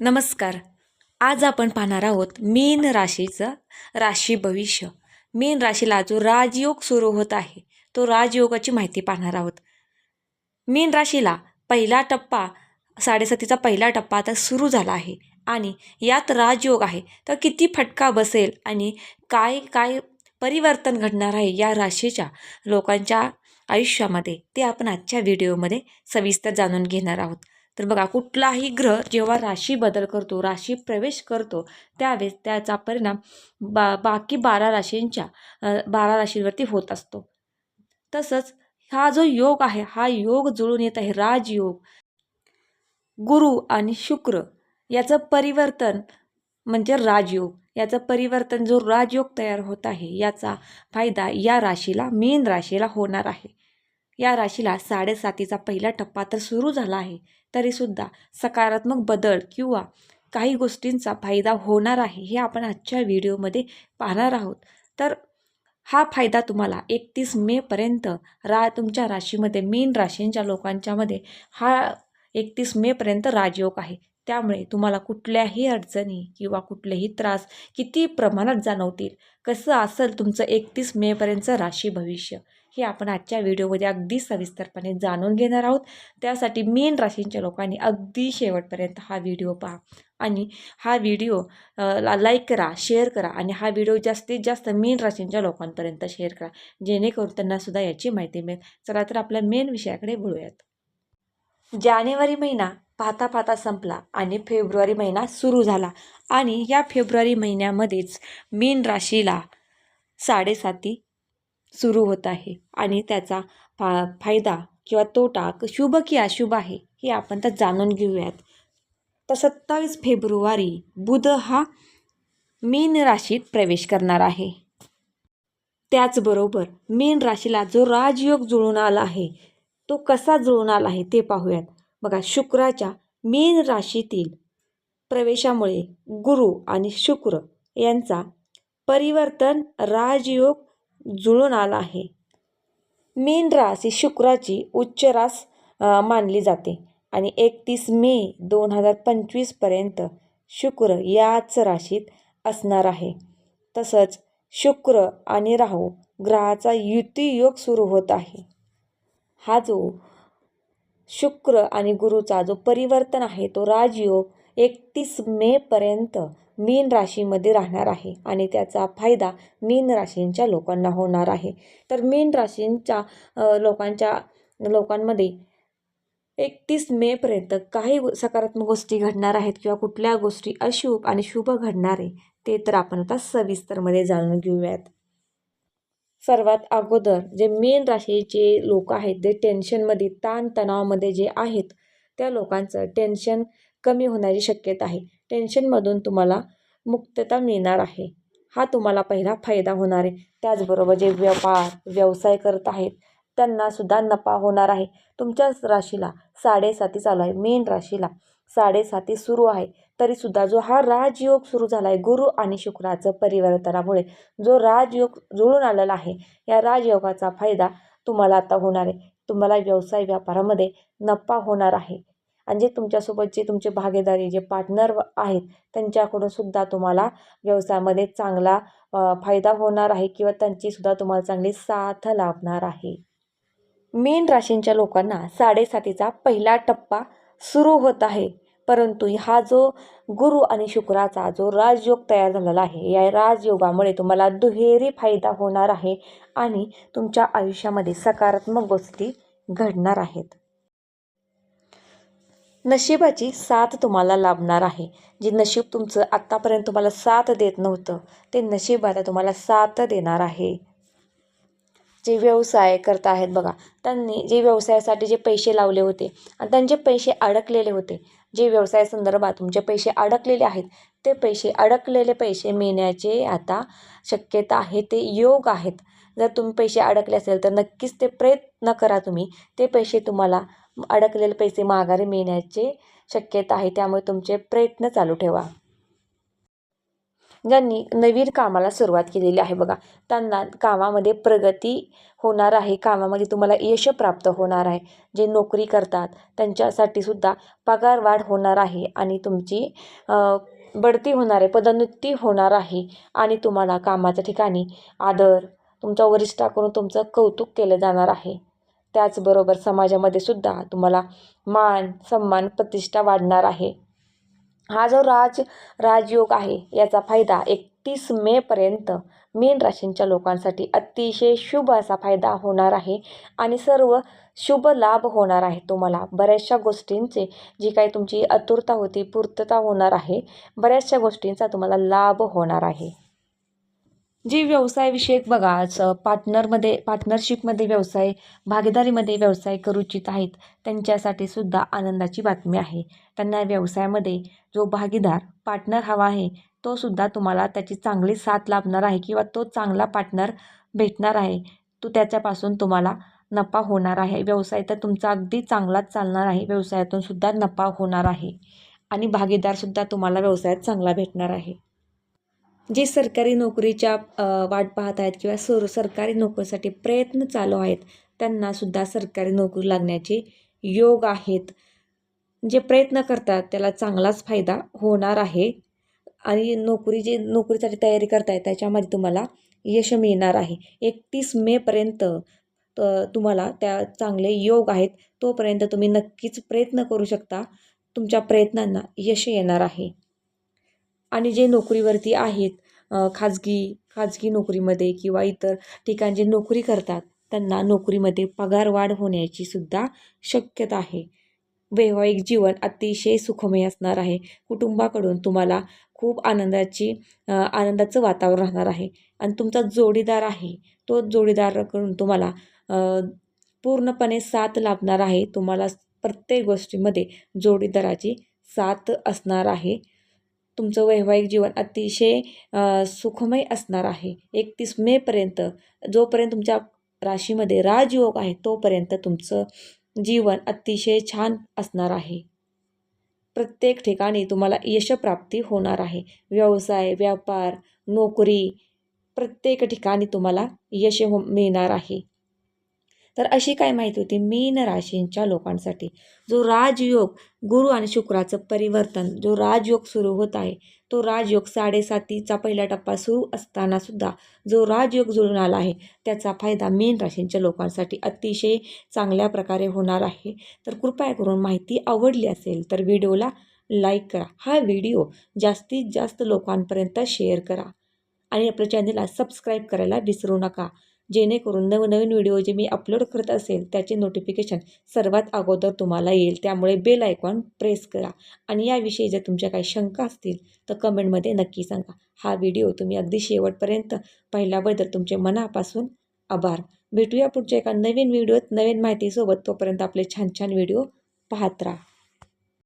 नमस्कार. आज आपण पाहणार आहोत मीन राशीचं राशी भविष्य. मीन राशीला जो राजयोग सुरू होत आहे तो राजयोगाची माहिती पाहणार आहोत. मीन राशीला पहिला टप्पा साडेसातीचा पहिला टप्पा आता सुरू झाला आहे आणि यात राजयोग आहे. तर किती फटका बसेल आणि काय काय परिवर्तन घडणार आहे या राशीच्या लोकांच्या आयुष्यामध्ये ते आपण आजच्या व्हिडिओमध्ये सविस्तर जाणून घेणार आहोत. तर बघा कुठलाही ग्रह जेव्हा राशी बदल करतो राशी प्रवेश करतो त्यावेळेस त्याचा परिणाम बा बाकी बारा राशींच्या बारा राशींवरती होत असतो. तसंच हा जो योग आहे हा योग जुळून येत आहे राजयोग गुरु आणि शुक्र याचं परिवर्तन म्हणजे राजयोग. याचं परिवर्तन जो राजयोग तयार होत आहे याचा फायदा या राशीला मीन राशीला होणार आहे. या राशीला साडेसातीचा पहिला टप्पा तर सुरू झाला आहे. तरीसुद्धा सकारात्मक बदल किंवा काही गोष्टींचा फायदा होणार आहे हे आपण आजच्या व्हिडिओमध्ये पाहणार आहोत. तर हा फायदा तुम्हाला एकतीस मेपर्यंत रा तुमच्या राशीमध्ये मीन राशींच्या लोकांच्यामध्ये हा एकतीस मेपर्यंत राजयोग आहे. त्यामुळे तुम्हाला कुठल्याही अडचणी किंवा कुठलेही त्रास किती प्रमाणात जाणवतील कसं असेल तुमचं एकतीस मेपर्यंतचं राशी भविष्य? हे आपण आजच्या व्हिडिओमध्ये अगदी सविस्तरपणे जाणून घेणार आहोत. त्यासाठी मीन राशींच्या लोकांनी अगदी शेवटपर्यंत हा व्हिडिओ पहा आणि हा व्हिडिओ लाईक करा शेअर करा आणि हा व्हिडिओ जास्तीत जास्त मेन राशींच्या लोकांपर्यंत शेअर करा. जेणेकरून त्यांनासुद्धा याची माहिती मिळेल. चला तर आपल्या मेन विषयाकडे बोलूयात जानेवारी महिना पाहता पाहता संपला आणि फेब्रुवारी महिना सुरू झाला आणि या फेब्रुवारी महिन्यामध्येच मीन राशीला साडेसाती सुरू होत आहे. आणि त्याचा फा फायदा किंवा तोटा शुभ की अशुभ आहे हे आपण तर जाणून घेऊयात. तर सत्तावीस फेब्रुवारी बुध हा मीन राशीत प्रवेश करणार आहे. त्याचबरोबर मीन राशीला जो राजयोग जुळून आला आहे तो कसा जुळून आला आहे ते पाहूयात. बघा शुक्राच्या मीन राशीतील प्रवेशामुळे गुरु आणि शुक्र यांचा परिवर्तन राजयोग जुळून आला आहे. मीन रास ही शुक्राची उच्च रास मानली जाते आणि एकतीस मे दोन हजार पंचवीसपर्यंत शुक्र याच राशीत असणार आहे. तसंच शुक्र आणि राहू ग्रहाचा युतीयोग सुरू होत आहे. हा जो शुक्र आणि गुरुचा जो परिवर्तन आहे तो राजयोग एकतीस मेपर्यंत मीन राशीमध्ये राहणार आहे आणि त्याचा फायदा मीन राशींच्या लोकांना होणार आहे. तर मीन राशींच्या लोकांच्या लोकांमध्ये एकतीस मेपर्यंत काही सकारात्मक गोष्टी घडणार आहेत किंवा कुठल्या गोष्टी अशुभ आणि शुभ घडणार आहे ते तर आपण आता सविस्तरमध्ये जाणून घेऊयात. सर्वात अगोदर जे मेन राशीचे लोक आहेत जे टेन्शनमध्ये ताणतणावामध्ये जे आहेत त्या लोकांचं टेन्शन कमी होण्याची शक्यता आहे. टेन्शनमधून तुम्हाला मुक्तता मिळणार आहे. हा तुम्हाला पहिला फायदा होणार आहे. त्याचबरोबर जे व्यापार व्यवसाय करत आहेत त्यांनासुद्धा नफा होणार आहे. तुमच्याच राशीला साडेसाती चालू आहे मेन राशीला साडेसाती सुरू आहे. तरीसुद्धा जो हा राजयोग सुरू झाला आहे गुरु आणि शुक्राचं परिवर्तनामुळे जो राजयोग जुळून आलेला आहे या राजयोगाचा फायदा तुम्हाला आता होणार आहे. तुम्हाला व्यवसाय व्यापारामध्ये नफा होणार आहे. आणि जे तुमच्यासोबत जे तुमचे भागीदारी जे पार्टनर आहेत त्यांच्याकडून सुद्धा तुम्हाला व्यवसायामध्ये चांगला फायदा होणार आहे किंवा त्यांचीसुद्धा तुम्हाला चांगली साथ लाभणार आहे. मीन राशींच्या लोकांना साडेसातीचा पहिला टप्पा सुरू होत आहे. परंतु हा जो गुरु आणि शुक्राचा जो राजयोग तयार झालेला आहे या राजयोगामुळे तुम्हाला दुहेरी फायदा होणार आहे आणि तुमच्या आयुष्यामध्ये सकारात्मक गोष्टी घडणार आहेत. नशिबाची साथ तुम्हाला लाभणार आहे. जे नशीब तुमचं आत्तापर्यंत तुम्हाला साथ देत नव्हतं ते नशीब आता तुम्हाला साथ देणार आहे. जे व्यवसाय करत आहेत बघा त्यांनी जे व्यवसायासाठी जे पैसे लावले होते आणि त्यांचे पैसे अडकलेले होते जे व्यवसाय संदर्भात तुमचे पैसे अडकलेले आहेत ते पैसे अडकलेले पैसे मिळण्याचे आता शक्यता आहे ते योग आहेत. जर तुम्ही पैसे अडकले असेल तर नक्कीच ते प्रयत्न करा तुम्ही ते पैसे तुम्हाला अडकलेले पैसे माघारी मिळण्याचे शक्यता आहे त्यामुळे तुमचे प्रयत्न चालू ठेवा. ज्यांनी नवीन कामाला सुरुवात केलेली आहे बघा. त्यांना कामामध्ये प्रगती होणार आहे कामामध्ये तुम्हाला यश प्राप्त होणार आहे. जे नोकरी करतात त्यांच्यासाठी सुद्धा पगारवाढ होणार आहे आणि तुमची बढती होणार आहे पदोन्नती होणार आहे आणि तुम्हाला कामाच्या ठिकाणी आदर तुमच्या वरिष्ठाकडून तुमचं कौतुक केलं जाणार आहे. त्याचबरोबर समाजामध्ये सुद्धा तुम्हाला मान सन्मान प्रतिष्ठा वाढणार आहे. हा जो राज राजयोग आहे याचा फायदा एकतीस मेपर्यंत मीन राशींच्या लोकांसाठी अतिशय शुभ असा फायदा होणार आहे आणि सर्व शुभ लाभ होणार आहे तुम्हाला. बऱ्याचशा गोष्टींचे जी काही तुमची आतुरता होती पूर्तता होणार आहे बऱ्याचशा गोष्टींचा तुम्हाला लाभ होणार आहे. जे व्यवसायविषयक बघा असं पार्टनरमध्ये पार्टनरशिपमध्ये व्यवसाय भागीदारीमध्ये व्यवसाय करू इच्छित आहेत त्यांच्यासाठी सुद्धा आनंदाची बातमी आहे. त्यांना व्यवसायामध्ये जो भागीदार पार्टनर हवा आहे तो सुद्धा तुम्हाला त्याची चांगली साथ लाभणार आहे किंवा तो चांगला पार्टनर भेटणार आहे तो त्याच्यापासून तुम्हाला नफा होणार आहे. व्यवसाय तर तुमचा अगदी चांगलाच चालणार आहे. व्यवसायातून सुद्धा नफा होणार आहे. आणि भागीदारसुद्धा तुम्हाला व्यवसायात चांगला भेटणार आहे. जे सरकारी नोकरीच्या वाट पाहत आहेत किंवा सर सरकारी नोकरीसाठी प्रयत्न चालू आहेत त्यांनासुद्धा सरकारी नोकरी लागण्याचे योग आहेत. जे प्रयत्न करतात त्याला चांगलाच फायदा होणार आहे. आणि नोकरी जे नोकरीसाठी तयारी करताय त्याच्यामध्ये तुम्हाला यश मिळणार आहे. एकतीस मेपर्यंत तुम्हाला त्या चांगले योग आहेत तोपर्यंत तुम्ही नक्कीच प्रयत्न करू शकता. तुमच्या प्रयत्नांना यश येणार आहे. आणि जे नोकरीवरती आहेत खाजगी खाजगी नोकरीमध्ये किंवा इतर ठिकाणी जे नोकरी करतात त्यांना नोकरीमध्ये पगारवाढ होण्याची सुद्धा शक्यता आहे. वैवाहिक जीवन अतिशय सुखमय असणार आहे. कुटुंबाकडून तुम्हाला खूप आनंदाची आनंदाचं वातावरण राहणार आहे. आणि तुमचा जोडीदार आहे तो जोडीदाराकडून तुम्हाला पूर्णपणे साथ लाभणार आहे. तुम्हाला प्रत्येक गोष्टीमध्ये जोडीदाराची साथ असणार आहे. तुमचं वैवाहिक जीवन अतिशय सुखमय असणार आहे. एकतीस मेपर्यंत जोपर्यंत तुमच्या राशीमध्ये राजयोग आहे तोपर्यंत तुमचं जीवन अतिशय छान असणार आहे. प्रत्येक ठिकाणी तुम्हाला यशप्राप्ती होणार आहे. व्यवसाय व्यापार नोकरी प्रत्येक ठिकाणी तुम्हाला यश हो मिळणार आहे. तर अशी काय माहिती होती? मीन राशींच्या लोकांसाठी. जो राजयोग गुरु आणि शुक्राचं परिवर्तन जो राजयोग सुरू होत आहे तो राजयोग साडेसातीचा पहिला टप्पा सुरू असताना सुद्धा जो राजयोग जुळून आला आहे त्याचा फायदा मीन राशींच्या लोकांसाठी अतिशय चांगल्या प्रकारे होणार आहे. तर कृपया करून माहिती आवडली असेल तर व्हिडिओला लाईक करा. हा व्हिडिओ जास्तीत जास्त लोकांपर्यंत शेअर करा आणि आपल्या चॅनलला सबस्क्राईब करायला विसरू नका. जेणेकरून नवनवीन व्हिडिओ जे मी अपलोड करत असेल त्याचे नोटिफिकेशन सर्वात अगोदर तुम्हाला येईल. त्यामुळे बेल आयकॉन प्रेस करा. आणि याविषयी जर तुमच्या काही शंका असतील तर कमेंटमध्ये नक्की सांगा. हा व्हिडिओ तुम्ही अगदी शेवटपर्यंत पाहिल्याबद्दल तुमचे मनापासून आभार. भेटूया पुढच्या एका नवीन व्हिडिओत नवीन माहितीसोबत. तोपर्यंत आपले छान छान व्हिडिओ पाहत राहा.